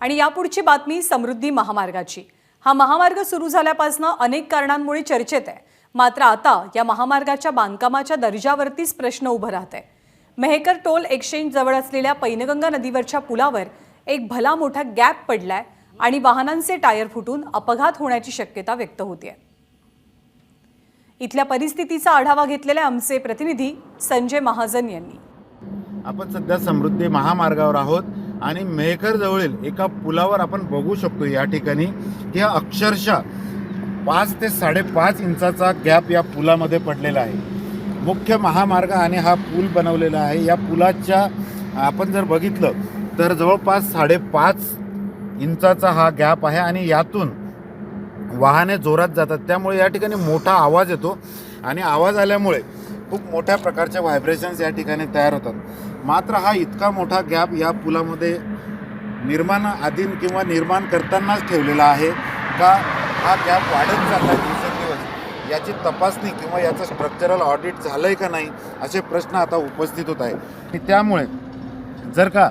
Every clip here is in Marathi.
आणि यापुढची बातमी समृद्धी महामार्गाची. हा महामार्ग सुरू झाल्यापासून अनेक कारणांमुळे चर्चेत आहे. मात्र आता या महामार्गाच्या बांधकामाच्या दर्जावरतीच प्रश्न उभं राहत आहे मेहकर टोल एक्सचेंज जवळ असलेल्या पैनगंगा नदीवरच्या पुलावर एक भला मोठा गॅप पडलाय आणि वाहनांचे टायर फुटून अपघात होण्याची शक्यता व्यक्त होतीये. इथल्या परिस्थितीचा आढावा घेतलेले आमचे प्रतिनिधी संजय महाजन यांनी. आपण सध्या समृद्धी महामार्गावर आहोत. आणि मेहकरजवळील एका पुलावर आपण बघू शकतो या ठिकाणी की हा अक्षरशः पाच ते साडेपाच इंचाचा गॅप या पुलामध्ये पडलेला आहे. मुख्य महामार्ग आणि हा पूल बनवलेला आहे. या पुलाच्या आपण जर बघितलं तर जवळपास साडेपाच इंचाचा हा गॅप आहे आणि यातून वाहने जोरात जातात. त्यामुळे या ठिकाणी मोठा आवाज येतो आणि आवाज आल्यामुळे खूप मोठ्या प्रकारचे व्हायब्रेशन्स या ठिकाणी तयार होतात. मात्र हा इतका मोठा गॅप या पुलामध्ये निर्माण आधीन किंवा निर्माण करतानाच ठेवलेला आहे का हा गॅप वाढत चालला आहे दिवसेंदिवस? याची तपासणी किंवा याचं स्ट्रक्चरल ऑडिट झालं आहे का नाही असे प्रश्न आता उपस्थित होत आहे आणि त्यामुळे जर का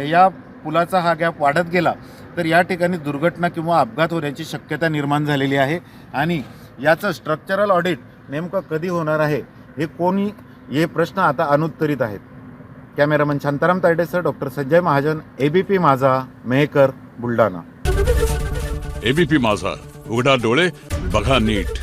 या पुलाचा हा गॅप वाढत गेला तर या ठिकाणी दुर्घटना किंवा अपघात होण्याची शक्यता निर्माण झालेली आहे. आणि याचं स्ट्रक्चरल ऑडिट नेमकं कधी होणार आहे? हे कोणी हे प्रश्न आता अनुत्तरित आहेत. कॅमेरामन शांताराम तायडेसह doctor Sanjay Mahajan ABP Majha Mehkar Buldhana. ABP माझा उघडा डोळे बघा नीट.